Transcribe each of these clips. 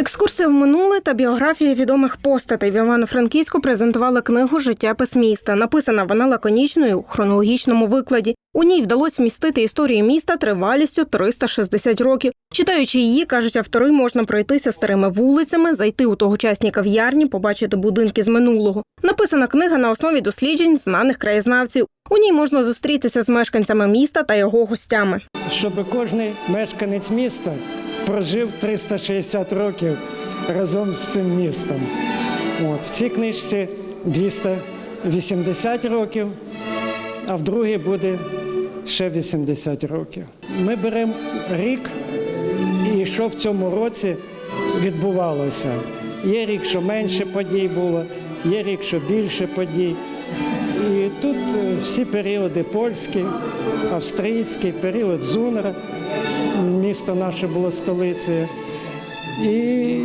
Екскурсія в минуле та біографії відомих постатей в Івано-Франківську презентували книгу Життєпис міста. Написана вона лаконічною у хронологічному викладі. У ній вдалося вмістити історію міста тривалістю 360 років. Читаючи її, кажуть автори, можна пройтися старими вулицями, зайти у тогочасні кав'ярні, побачити будинки з минулого. Написана книга на основі досліджень знаних краєзнавців. У ній можна зустрітися з мешканцями міста та його гостями. щоб кожен мешканець міста прожив 360 років разом з цим містом. От, в цій книжці 280 років, а в другій буде ще 80 років. Ми беремо рік і що в цьому році відбувалося. Є рік, що менше подій було, є рік, що більше подій. І тут е, всі періоди польські, австрійський, період Зунра, місто наше було столицею. І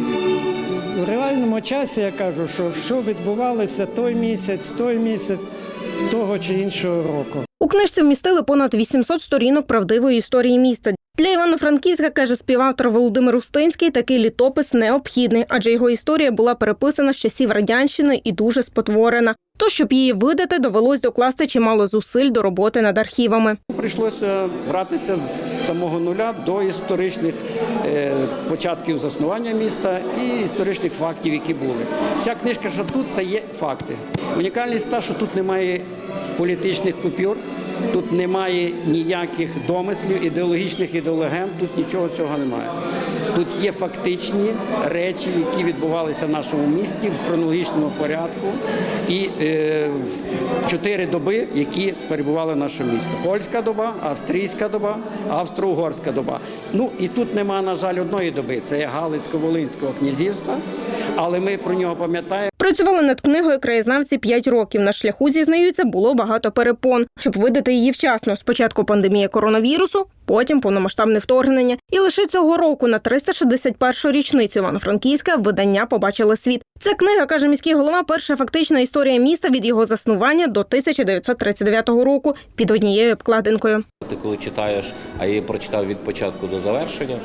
в реальному часі я кажу, що що відбувалося той місяць, той місяць, того чи іншого року. У книжці вмістили понад 800 сторінок правдивої історії міста. Для Івано-Франківська каже співавтор Володимир Устинський, такий літопис необхідний, адже його історія була переписана з часів радянщини і дуже спотворена. То, щоб її видати, довелось докласти чимало зусиль до роботи над архівами. Прийшлося братися з самого нуля до історичних е, початків заснування міста і історичних фактів, які були. Вся книжка, що тут, це є факти. Унікальність та, що тут немає політичних купюр, тут немає ніяких домислів, ідеологічних ідеологем, тут нічого цього немає. Тут є фактичні речі, які відбувалися в нашому місті в хронологічному порядку, і е, чотири доби, які перебували в нашому місті: польська доба, австрійська доба, австро-угорська доба. Ну і тут нема, на жаль, одної доби. Це є Галицько-Волинського князівства, але ми про нього пам'ятаємо. Працювали над книгою краєзнавці 5 років. На шляху зізнаються, було багато перепон, щоб видати її вчасно. Спочатку пандемія коронавірусу, потім повномасштабне вторгнення. І лише цього року, на 361-ю річницю Івано-Франківська, видання побачило світ. Ця книга каже міський голова. Перша фактична історія міста від його заснування до 1939 року під однією обкладинкою. Ти коли читаєш, а я її прочитав від початку до завершення,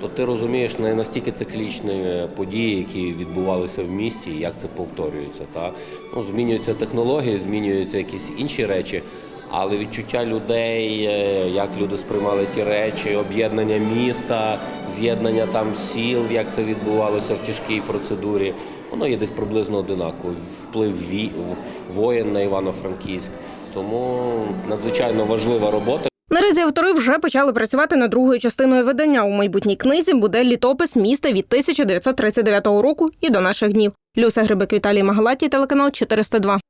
то ти розумієш не настільки циклічні е, події, які відбувалися в місті, як це повторюється. Та? Ну, змінюються технології, змінюються якісь інші речі, але відчуття людей, е, як люди сприймали ті речі, об'єднання міста, з'єднання там сіл, як це відбувалося в тяжкій процедурі, воно є десь приблизно одинаково. Вплив воєн на Івано-Франківськ. Тому надзвичайно важлива робота. Наразі автори вже почали працювати над другою частиною видання. У майбутній книзі буде літопис міста від 1939 року і до наших днів. Люся Грибик, Віталій Магалаті, телеканал 402.